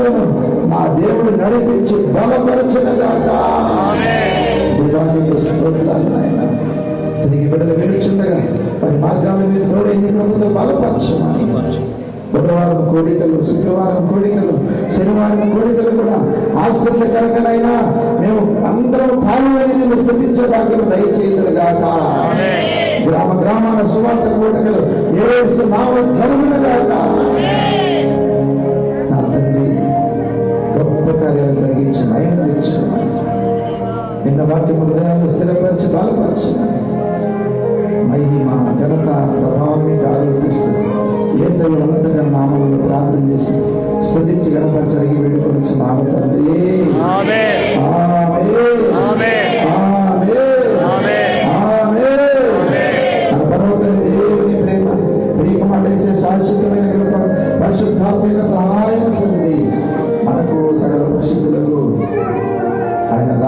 సేవకులను మా దేవుడు నడిపించి బలపరచునగాక దేవానికి స్తోత్రాలు నాయన. తిరిగి బిడ్డలు వెలుచుండగా మరి మార్గాలు మీరు తోడు ఎన్ని ప్రభుత్వం బలపరచమని. బుధవారం కోడికలు శుక్రవారం కోడికలు శనివారం కోడికలు కూడా ఆశ్చర్యకరంగానైనా మేము అందరం పాల్గొని నేను స్థుతించే భాగ్యం దయచేయదుగాక గ్రామ గ్రామాల సువార్త కోడికలు ఏసు నామ జరుగునుగాక నిన్న వాక్యం హృదయాన్ని స్థిరపరిచి బలపరచున్నాను మహిమ ఘనత ప్రభావం మీకు ఆరోపిస్తుంది ఏసై ఉన్నతగా నామములు ప్రార్థన చేసి స్థుతించి గణపరచడిగి వేడుకొని నామ తండ్రి ఆమేన్. ఆమేన్. ఆమేన్. దేవుని ప్రేమ ప్రియకుమారేసే శాశ్వతమైన కృప పరిశుద్ధాత్మిక సహాయం సంది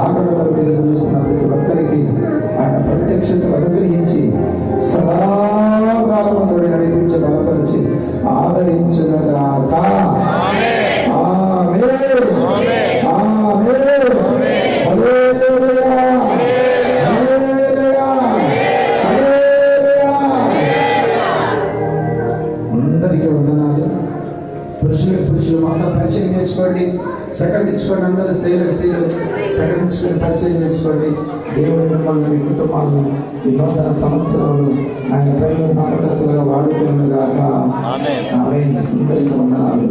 రాకడ వరకు ఎదురు చూస్తున్న ప్రతి ఒక్కరికి ఆయన ప్రత్యక్షతను అనుగ్రహించి సదాకాలం తోడి నడిపించి బలపరిచి ఆదరించుగాక అందరికీ వందనాలు. పురుషులకు పురుషులు మాత్రం పరిచయం చేసుకోండి. సెకండ్ ఇచ్చుకోండి అందరూ స్త్రీలకు స్త్రీలు. సకటించుకొని పరిచయం చేసుకోండి. దేవుడి మిమ్మల్ని మీ కుటుంబాలను ఈ నూతన సంవత్సరంలో ఆయన ప్రేమ నామకస్తులుగా వాడుకున్నగాక ఆమేన్. ఆమె అందరికీ వందనాలు.